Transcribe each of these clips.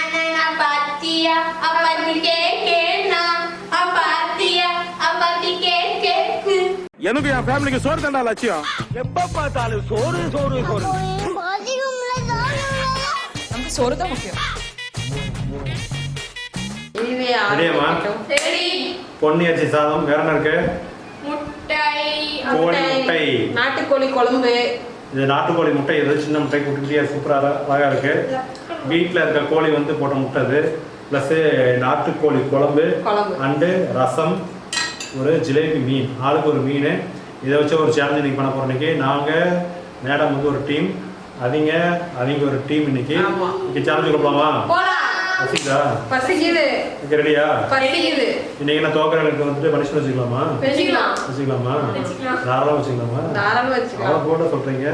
அண்ணா பாத்தியா அப்பாத்தி கேக்கேனா அப்பாத்தியா அப்பாத்தி கேக்கு எனக்கு என் ஃபேமிலிக்கு சோறு தண்டா லட்சியம்? எப்ப பார்த்தாலும் சோறு சோறு சோறு. நமக்கு சோறு தான் முக்கியம். ரெடியாம்மா சரி. பொன்னி அரிசி சாதம் வேற என்ன இருக்கு? முட்டை கோழி முட்டை. நாட்டுக்கோழி குழம்பு. இது நாட்டுக்கோழி முட்டை இது சின்ன முட்டை குட்டி குட்டியாக சூப்பராக அழகாக இருக்கு. வீட்டில் இருக்க கோழி வந்து போட்ட முட்டை அது ப்ளஸ்ஸு நாட்டுக்கோழி குழம்பு குழம்பு. அண்டு ரசம் ஒரு ஜிலேபி மீன். ஆளுக்கு ஒரு மீன். இதை வச்சு ஒரு சேலஞ்ச் இன்னைக்கு பண்ண போகிறோம் இன்னைக்கு. நாங்கள் மேடம் வந்து ஒரு டீம் அவங்க அவங்க ஒரு டீம் இன்னைக்கு. இன்னைக்கு சேலஞ்சு வசிக்கா பசிக்குது? ரெடியா பசிக்குது. இன்னைக்கு நான் தோக்கிறவங்களுக்கு வந்துட்டு பனிஷ்மெண்ட் வச்சுக்கலாமா? வச்சுக்கலாம். தாராளம் வச்சுக்கலாம்? போட சொல்கிறீங்க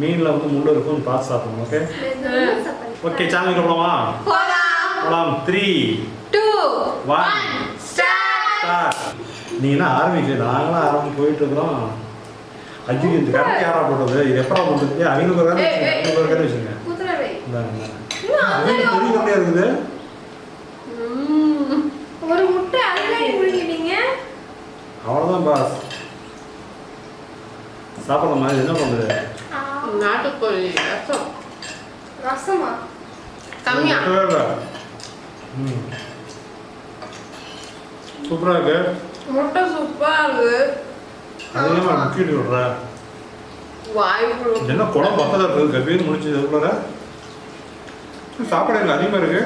மீனில் வந்து முள்ளு இருக்கும் பார்த்து சாப்பிடணும் ஓகே ஓகே சேனல் போகலாமா? போகலாம் த்ரீ டூ ஒன் ஸ்டார்ட் நீ என்ன ஆரம்பிக்கல நாங்களாம் ஆரம்பி போயிட்டு இருக்கிறோம் ஐயோ இந்த கரண்ட் யாரா போட்டது? இது எப்படா போட்டது? அவங்களுக்கு ஒரு கரண்ட் அவங்களுக்கு ஒரு கரண்ட் வச்சுங்க. பெரிய இருக்குது. ஒரு முட்டை அதுல முழுங்கிட்டீங்க அவ்வளோதான் பாஸ் சாப்பிடலாமா? இது என்ன பண்ணுது? நாட்டுக்கோழி ரசம் ரசமா கம்மியா. ம் சூப்பராக இருக்கு முட்டை சூப்பரா இருக்கு அதிகமாக முக்கிட்டு விடுற வாய் இது என்ன குழம்பு பக்கத்தில் இருக்குது கபீர் முடிச்சு இதுக்குள்ள சாப்பாடு எங்க அதிகமாக இருக்கு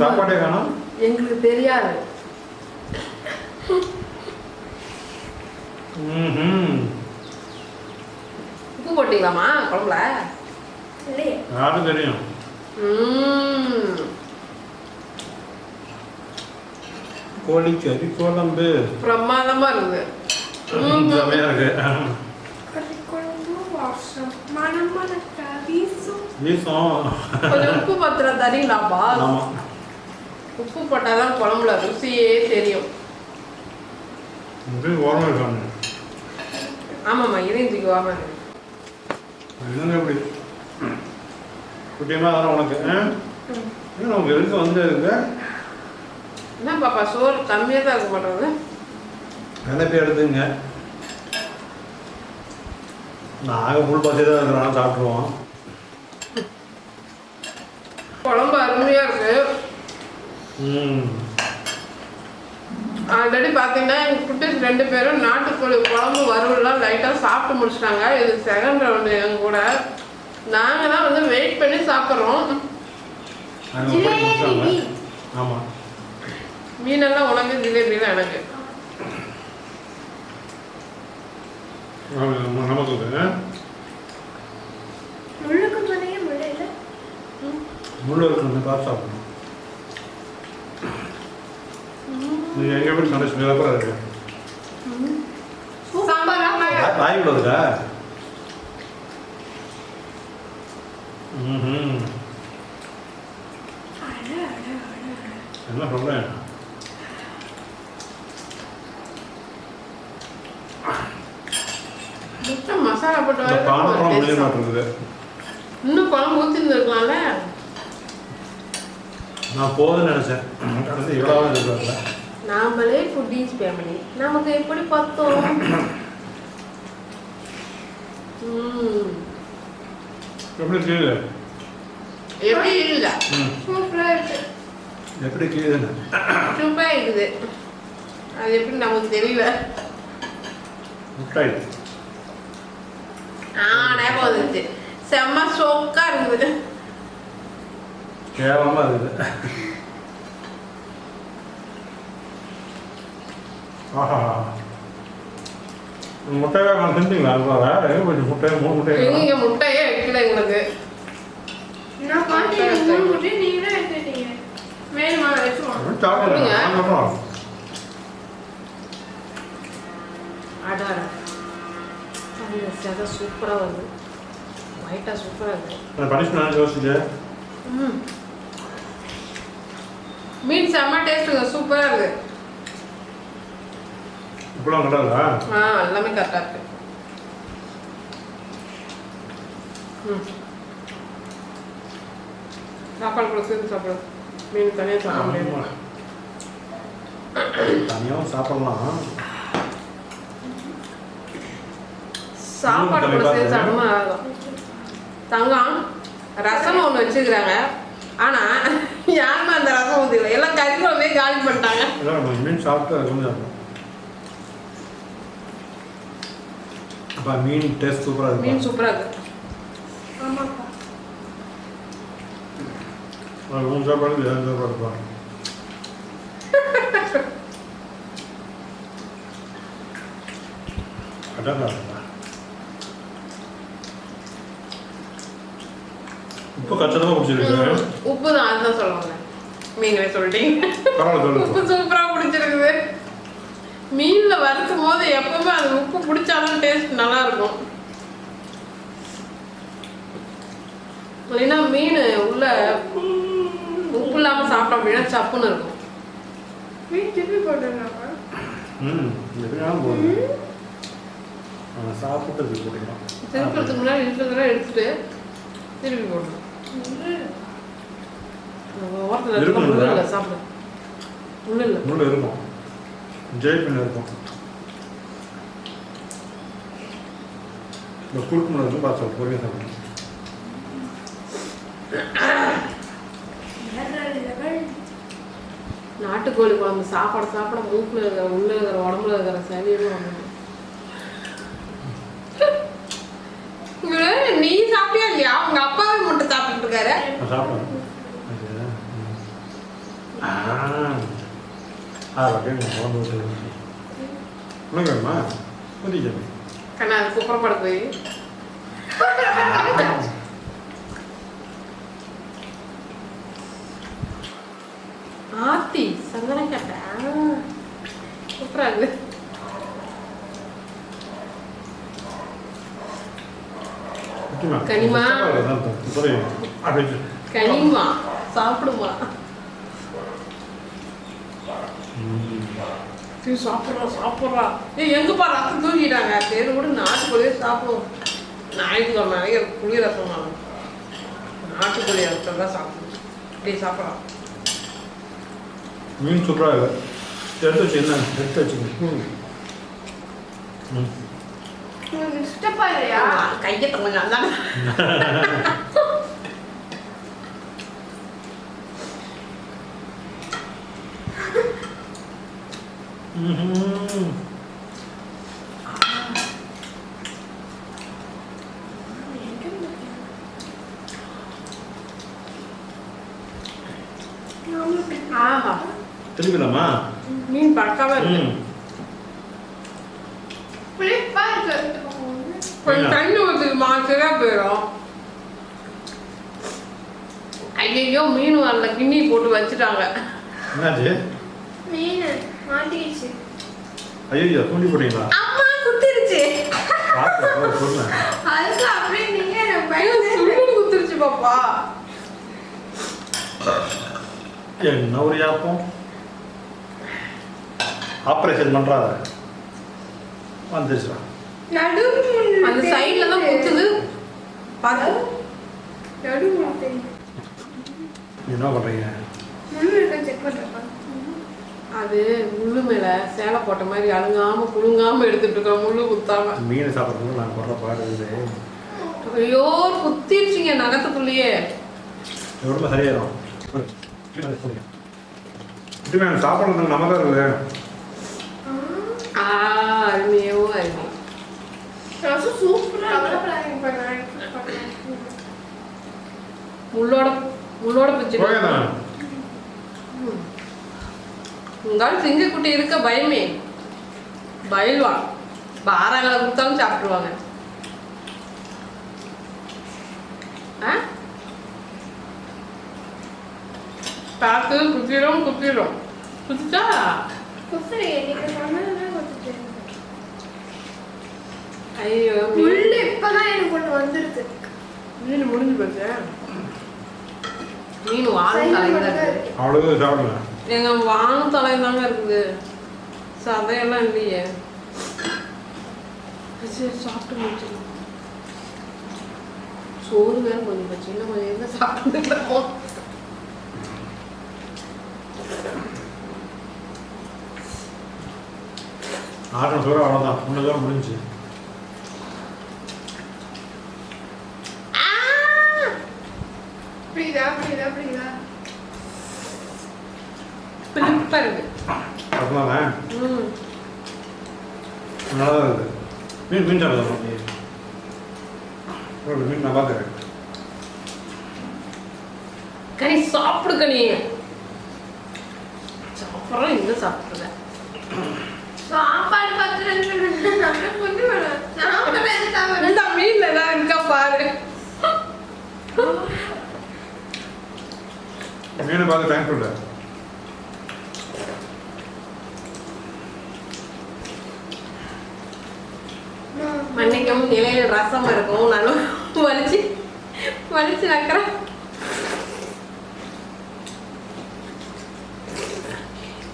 சாப்பாடே வேணாம் எங்களுக்கு தெரியாது ம் உப்பு போட்டீங்களாமா குழம்புல? இல்லையே. யாரும் தெரியும். கோழி கறி குழம்பு. பிரமாதமா இருக்கு. உப்பு பத்திரம் தரீங்களாப்பா உப்பு போட்டாதான் குழம்புல ருசியே தெரியும். ஆமாம்மா இறைஞ்சிக்கு வாங்க என்னங்க இப்படி குட்டியமாக தானே உனக்கு? ஏன் உங்க எதுக்கு வந்து இருக்கு என்ன பாப்பா சோறு கம்மியாக தான் இருக்க மாட்டேங்குது நினைப்பி எடுத்துங்க. நாங்கள் ஃபுல் பசி தான் இருக்கிறோம் சாப்பிட்ருவோம் குழம்பு அருமையாக இருக்கு. ம். ஆல்ரெடி பார்த்தீங்கன்னா எங்கள் குட்டீஸ் ரெண்டு பேரும் நாட்டுக்கோழி குழம்பு வறுவலாம் லைட்டாக சாப்பிட்டு முடிச்சிட்டாங்க. இது செகண்ட் ரவுண்டு எங்க கூட. நாங்கள் தான் வந்து வெயிட் பண்ணி சாப்பிட்றோம். மீனெல்லாம் உனக்கு எனக்கு. ஆ? முள்ளுக்கு சொன்னீங்க முள்ளு இருக்கணும் பார்த்து சாப்பிடணும் நீ எங்கே போய் சண்டை மிதப்பா இருக்கு? சாம்பார்? வாய்- வாய் ம் என்ன சொல்கிறேன் முட்டை மசாலா போட்டு இன்னும் குழம்பு ஊற்றிருந்துருக்கலாம்ல நான் போதும்னு நினச்சேன். இவ்வளோ எதிர்பார்க்கல நாமளே ஃபுட்டீஸ் ஃபேமிலி நமக்கு எப்படி பார்த்தோம்? ம். எப்படி கீழே எப்படி இல்லை? ம். சூப்பரா இருக்கு. எப்படி கீழே சூப்பராக இருக்குது. அது எப்படி நமக்கு தெரியல. ஆ ஞாபகம் வந்துச்சு செம்ம சோக்கா இருக்குது. கேவலமாக இருக்குது. ஆஹா. முட்டையை நான் செஞ்சீங்களா வேறு எங்கே போயிடுச்சு முட்டை? மூணு முட்டை எங்க முட்டையே வைக்கல எங்களுக்கு. நான் பார்த்தேன் மூணு முட்டை நீங்க தான் எடுத்துட்டீங்க வேணுமா வச்சுவோம் சாப்பிடுங்க அடாட. அந்த செதை சூப்பராக வருது. ஒயிட்டாக சூப்பராக இருக்குது நான் பனிஷ்மெண்ட் யோசிச்சு ம். மீன் செம்ம டேஸ்ட்டுங்க சூப்பராக இருக்கு. இப்பெல்லாம் கிடையாதா ஆ எல்லாமே கரெக்டாக இருக்கு. ம். சாப்பாடு கூட சேர்த்து சாப்பிடு. மீன் தனியாக சாப்பிட முடியாது. தனியாகவும் சாப்பிடலாம். சாப்பாடு கூட சேர்த்து சாப்பிடுமா தங்கம் ரசம் ஒன்று வச்சுக்கிறாங்க ஆனால் யாருமே அந்த ரசம் ஊற்றில எல்லாம் கறி குழம்பே காலி பண்ணிட்டாங்க. மீன் சாப்பிட்டு அது கொஞ்சம் சாப்பிடும் அப்பா மீன் டேஸ்ட் சூப்பராக மீன் இருக்கும் சூப்பராக இருக்கு. ஆமாப்பா. மூணு சாப்பாடு ஏழு சாப்பாடு பாருங்க அதான். உப்பு கச்சதமாக பிடிச்சிருக்கு உப்பு தான் அதுதான் சொல்லுவாங்க. நீங்களே சொல்லிட்டீங்க. பரவாயில்ல உப்பு சொல்லு மீனில் வறுக்கும் போது எப்பவுமே அது உப்பு பிடிச்சாலும் டேஸ்ட் நல்லா இருக்கும் இல்லைன்னா மீன் உள்ள உப்பு இல்லாமல் சாப்பிட்டோம் அப்படின்னா சப்புன்னு இருக்கும். மீன் திருப்பி போட்டுருந்தாங்க ம் அவன் சாப்பிட்டது போட்டுக்கலாம். திருப்பறதுக்கு முன்னாடி இருக்கிறதெல்லாம் எடுத்துட்டு திருப்பி போடணும். ஓரத்தில் சாப்பிடு. முள்ளு இல்லை. முள்ளு இருக்கும். ஜெய் பண்ண இருக்கும் இந்த குறுக்கு இருக்கும் பார்த்து பொறுமையாக level. நாட்டுக்கோழி குழம்பு சாப்பாடு சாப்பிட மூக்கில் இருக்கிற உள்ள இருக்கிற உடம்புல இருக்கிற சளியெல்லாம் நீ சாப்பிட்டியா இல்லையா? உங்க அப்பாவே மட்டும் சாப்பிட்டுட்டு இருக்காரு. புரியுது கண்ணா அது குப்பரப்பட போய் சந்தனம் சூப்பரா இருக்கு கனிமா. கனிமா சாப்பிடுமா சரி, சாப்பிட்றா சாப்பிட்றா ஏய் எங்கப்பா ரசம் தூக்கிட்டாங்க சரி கூட நாட்டுக்கோழியே சாப்பிடுவோம். ஞாயிற்றுக்கிழமை நாளைக்கு புளி ரசம் வாங்கணும் நாட்டுக்கோழி ரசம் தான் சாப்பிடுவோம் அப்படியே சாப்பிட்றான் மீன் சூப்பராக இருக்கு எடுத்து வச்சு என்ன? எடுத்து வச்சுக்கோங்க கையை தங்க ஆஹா. திருப்பிடலாமா மீன் பக்காவா இருக்கு. ம். புளிப்பா இருக்கு. கொஞ்சம் தண்ணி ஊற்றுக்குமா சரியா போயிடும் ஐயோ மீன் வரல கிண்ணி போட்டு வச்சுட்டாங்க. என்னாச்சு? மீன். மாட்டிக்கிச்சு. ஐயோ தூண்டி போட்டீங்களா? அம்மா குத்திருச்சு. அதுக்கு அப்படியே நீங்க பயந்து குத்திருச்சு பாப்பா. என்ன ஒரு யாப்பம்? ஆப்ரேஷன் பண்ணுறாத வந்துச்சுடா நடு அந்த சைடுல தான் குத்துது. நடு என்ன இருக்க செக் பண்றப்பா அது முள்ளு மேல சேலை போட்ட மாதிரி அழுங்காம குலுங்காம எடுத்துட்டு இருக்கிற முள்ளு குத்தாம. மீன் சாப்பிட்றதுக்கு நான் போடுற பாடு இது. ஐயோ குத்திருச்சுங்க நகத்துக்குள்ளேயே எவ்வளோ சரியாயிரும்? இது நான் சாப்பிட்றது நம்ம தான் இருக்குது. ஆ அருமையோ அருமை. முள்ளோட முள்ளோட பிச்சு உங்கால் சிங்கக்குட்டி இருக்க பயமே. பயல்வா? பாறாங்களை கொடுத்தாலும் சாப்பிட்டுருவாங்க. ஆ? பார்த்து குத்திடும் குத்திடும் குத்திச்சா. ஐயோ. முள்ளு இப்பதான் எனக்கு ஒண்ணு வந்திருக்கு மீன் முடிஞ்சு போச்சு? மீன் சைடுல தலையில மட்டும்தான் எங்க வானம் தலை தாங்க இருக்குது. சதையெல்லாம் இல்லையே. சரி சாப்பிட்டு முடிச்சிடலாம் சோறு வேற கொஞ்சம் போச்சு. இன்னும் கொஞ்சம் இருந்தா சாப்பிட்டு ஆட்டம் சோறு அவ்வளோதான் முன்னதான் முடிஞ்சு புரியுதா புரியுதா புரியுதா பிளிப்பா இருக்கு அப்படிதானே ம். நல்லா தான் இருக்குது மீன் மீன் சாப்பிடுறோம் மீன் நான் பார்க்குறேன் கனி சாப்பிடு கனி. சாப்பிட்றோம் இன்னும் சாப்பிட்றேன் சாப்பாடு பார்த்து வரலாம் மீன்ல ஏதாவது இருக்கா பாரு. மீனை பார்த்து டைம் சொல்ல மண்ணிக்கும் நிலையில ரசம் இருக்கும் நல்லா வலிச்சு வலிச்சு நக்கிறேன்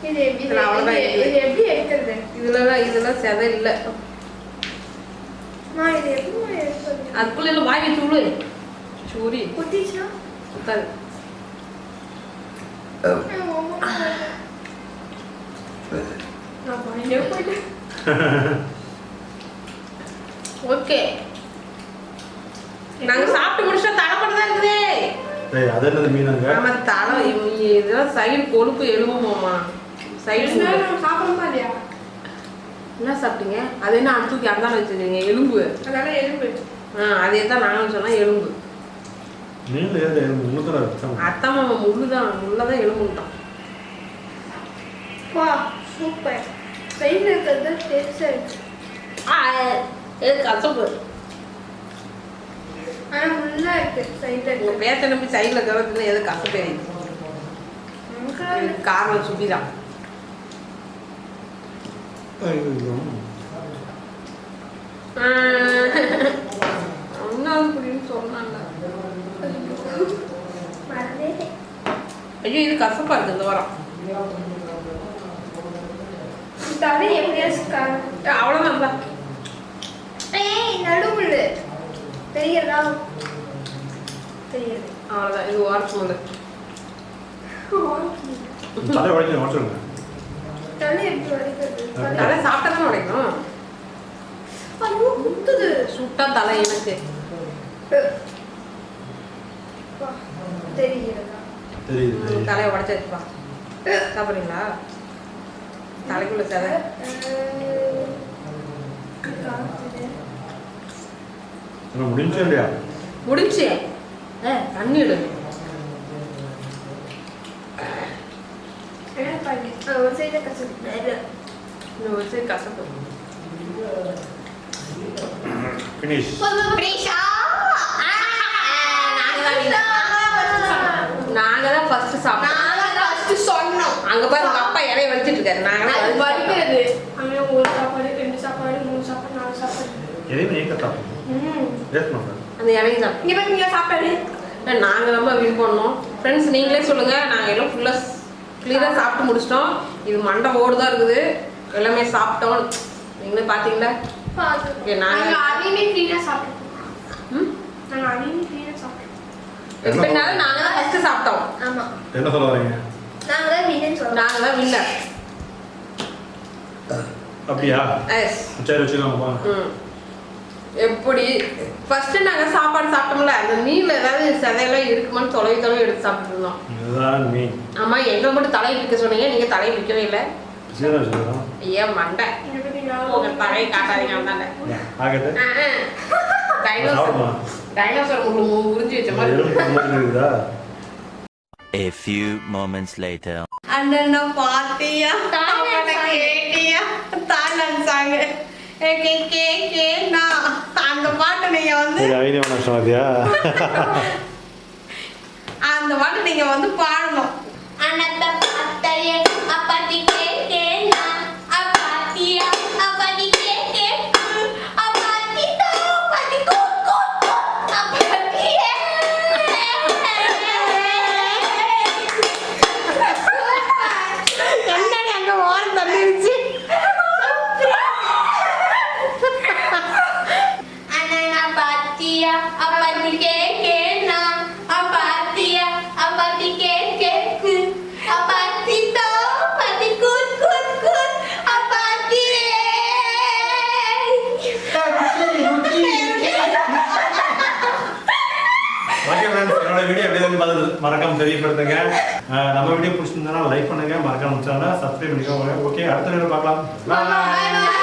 இது எப்படி இதுல அவ்வளவுதான் இது- இருக்குது. இது எப்படி எடுக்கிறது இதுலலாம் இதெல்லாம் செதை இல்லை நான் இது எப்படி எடுக்கிறது அதுக்குள்ள எல்லாம் வாங்கி சூடு சூரி குட்டிச்சுனா சுத்தாது நான் பயந்தே போயிட்டேன் ஓகே. நாங்க சாப்பிட்டு முடிச்சா தலை மட்டும் தான் இருக்குதே? டேய் அது என்னது மீனுங்க? நம்ம தலை. இதெல்லாம் சைடு கொழுப்பு எலும்புமாமா சைடு சாப்பிடணுமா இல்லையா? என்ன சாப்பிட்டீங்க? அது என்ன அது தூக்கி அந்தாண்ட வச்சிருக்கீங்க? எலும்பு. அதனால எலும்பு. ஆ அதே தான் நாங்களும் சொன்னா எலும்பு. அத்தை மாமா முள்ளு தான் முள்ளதான் எலும்புட்டான் வா சூப்பர். சைடில் இருக்கிறது டேஸ்டாக இருக்கு. எது கசப்பு. ஆனால் முள்ளா இருக்கு சைடில் இருக்கு. பேச்ச நம்பி சைடில் கவரத்துல எது கசப்பே காரணம் சுபிதான் ஐயோ. இது கசப்பா இருக்கு இந்த வாரம். அவ்வளோதான் தான் ஏய் நடுமுள்ளு தெரியலா தெரியுது. அவ்வளோதான் இது வாரத்து முள்ளு தலை உடச்சிருங்க தலை தலை. தலை. சாப்பிட்டா தான் உடைக்கணும் ஐயோ குத்துது. சுட்டா தலை எனக்கு. தெரியுது தெரியுது. தலையை உடச்சி வச்சுப்பா. சாப்பிட்றீங்களா? தலைக்குள்ள என்ன முடிஞ்சா இல்லையா? முடிஞ்சு தண்ணி எடு. ஒரு சைடு கசப்பு. இந்த ஒரு சைடு கசப்பு. ஃபினிஷ் நாங்க தான் ஃபர்ஸ்ட் சாப்பிட்டோம். சொன்னோம். அங்க பாரு உங்க அப்பா இலைய வலிச்சிட்டு இருக்காரு. நாங்க தான் அது. வலிக்கிறது. அங்கே ஒரு சாப்பாடு ரெண்டு சாப்பாடு மூணு சாப்பாடு நாலு சாப்பாடு. எதையுமே நீக்க சாப்பிடணும். அந்த இலையும் சாப்பிட்டோம் இங்கே பாருங்க சாப்பாடு. இல்ல, நாங்க ரொம்ப வின் பண்ணோம். ஃப்ரெண்ட்ஸ் நீங்களே சொல்லுங்க. நாங்க எல்லாம் ஃபுல்லா கிளியரா சாப்பிட்டு முடிச்சிட்டோம். இது மண்டை ஓடு தான் இருக்குது. எல்லாமே சாப்பிட்டோம். நீங்களே பாத்தீங்களா? Okay, நாங்க- நாங்கள் அதையுமே க்ளீனாக சாப்பிட்டோம் ம்? நாங்கள் அதையுமே க்ளீனாக சாப்பிட்டோம் எப்படினாலும் நாங்க தான் ஃபர்ஸ்ட் சாப்பிட்டோம். ஆமாம் என்ன சொல்ல வரீங்க? நாங்கள் தான் நாங்க வின்னர் அப்படியா? எஸ் சரி வச்சுக்கோங்கப்பா ம். எப்படி? ஃபர்ஸ்ட் நாங்க சாப்பாடு சாப்பிட்டோம்ல அந்த மீன்ல ஏதாவது சதையெல்லாம் இருக்குமான்னு தொலைவி தொலைவி எடுத்து சாப்பிட்டு இருந்தோம். இதுதான் மீன். ஆமா எங்களை மட்டும் தலையை பிடிக்க சொன்னீங்க நீங்க தலையை பிடிக்கவே இல்லை. ஐயா மண்டை. உங்க தலையை காட்டாதீங்க ஆகட்டு. டைனோசர் டைனோசர் மு- உறிஞ்சி வச்ச மாதிரி. A few moments later. அண்ணன் பாத்தியா? song. கேட்டியா? தாய்லாந்து சாங் கே கே பாட்டு நீங்க வந்து சொன்னாதியா அந்த பாட்டு நீங்க வந்து பாடணும் தெரியப்படுத்துங்க. நம்ம வீடியோ பிடிச்சிருந்தா லைக் பண்ணுங்க. மறக்காம சேனலை சப்ஸ்கிரைப் பண்ணிக்கோங்க. ஓகே அடுத்த வீடியோ பார்க்கலாம்.